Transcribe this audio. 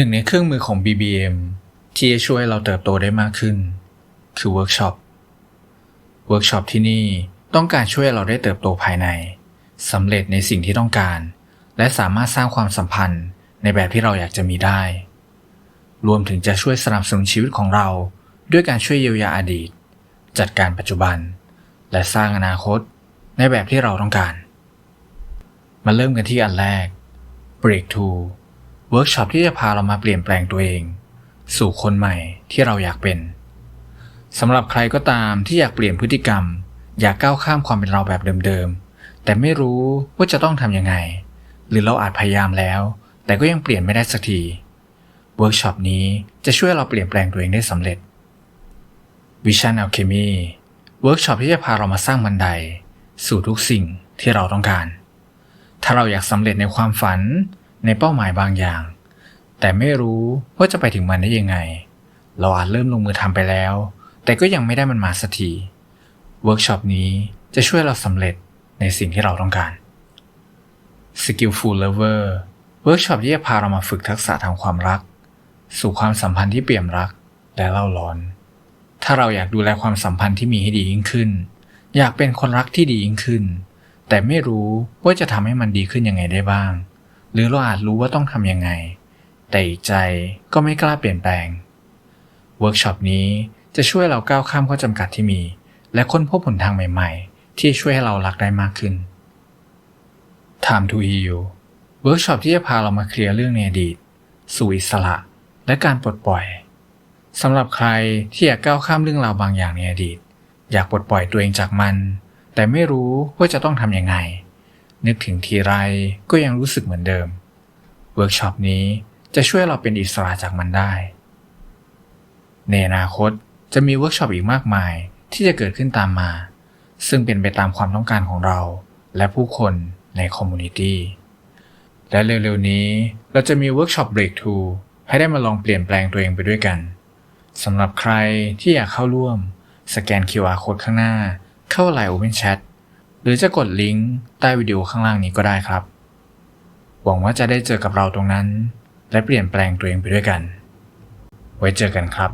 หนึ่งในเครื่องมือของ BBM ที่จะช่วยเราเติบโตได้มากขึ้น คือเวิร์กช็อป เวิร์กช็อปที่นี่ต้องการช่วยเราได้เติบโตภายในสำเร็จในสิ่งที่ต้องการ และสามารถสร้างความสัมพันธ์ในแบบที่เราอยากจะมีได้ รวมถึงจะช่วยสนับสนุนชีวิตของเรา ด้วยการช่วยเยียวยาอดีต จัดการปัจจุบัน และสร้างอนาคตในแบบที่เราต้องการ มาเริ่มกันที่อันแรก Break to เวิร์กช็อปที่จะพาเรามาเปลี่ยนแปลงตัวเอง สู่คนใหม่ที่เราอยากเป็นสำหรับใครก็ตามที่อยากเปลี่ยนพฤติกรรม อยากก้าวข้ามความเป็นเราแบบเดิมๆ แต่ไม่รู้ว่าจะต้องทำยังไง หรือเราอาจพยายามแล้ว แต่ก็ยังเปลี่ยนไม่ได้สักทีเวิร์กช็อปนี้จะช่วยเราเปลี่ยนแปลงตัวเองได้สำเร็จ Vision Alchemy เวิร์กช็อปที่จะพาเรามาสร้างบันได สู่ทุกสิ่งที่เราต้องการ ถ้าเราอยากสำเร็จในความฝัน ในเป้าหมายบางอย่าง แต่ไม่รู้ว่าจะไปถึงมันได้ยังไง เราอาจเริ่มลงมือทำไปแล้ว แต่ก็ยังไม่ได้มันมาสักทีเวิร์กช็อปนี้จะช่วยเราสำเร็จในสิ่งที่เราต้องการ Skillful Lover เวิร์กช็อปที่จะพาเรามาฝึกทักษะทางความรัก สู่ความสัมพันธ์ที่เปี่ยมรักและเล่าร้อน ถ้าเราอยากดูแลความสัมพันธ์ที่มีให้ดียิ่งขึ้น อยากเป็นคนรักที่ดียิ่งขึ้น แต่ไม่รู้ว่าจะทำให้มันดีขึ้นยังไงได้บ้าง หรือเราอาจรู้ว่าต้องทำยังไง แต่อีกใจก็ไม่กล้าเปลี่ยนแปลง เวิร์กช็อปนี้จะช่วยเราก้าวข้ามข้อจำกัดที่มี และค้นพบหนทางใหม่ๆ ที่ช่วยให้เรารักได้มากขึ้น Time to Heal เวิร์กช็อปที่จะพาเรามาเคลียร์เรื่องในอดีต สู่อิสระ และการปลดปล่อยสำหรับใครที่อยากก้าวข้ามเรื่องราวบางอย่างในอดีต อยากปลดปล่อยตัวเองจากมัน แต่ไม่รู้ว่าจะต้องทำยังไง นึกถึงทีไรก็ยังรู้สึกเหมือนเดิม เวิร์กช็อปนี้จะช่วยเราเป็นอิสระจากมันได้ ในอนาคตจะมีเวิร์กช็อปอีกมากมายที่จะเกิดขึ้นตามมา ซึ่งเป็นไปตามความต้องการของเรา และผู้คนในคอมมูนิตี้ และเร็วๆนี้เราจะมีเวิร์กช็อป Breakthrough ให้ได้มาลองเปลี่ยนแปลงตัวเองไปด้วยกันสำหรับใครที่อยากเข้าร่วม สแกน QR Code ข้างหน้า เข้าไลน์ Open Chat หรือจะกดลิงก์ใต้วิดีโอข้างล่างนี้ก็ได้ครับ หวังว่าจะได้เจอกับเราตรงนั้น และเปลี่ยนแปลงตัวเองไปด้วยกัน ไว้เจอกันครับ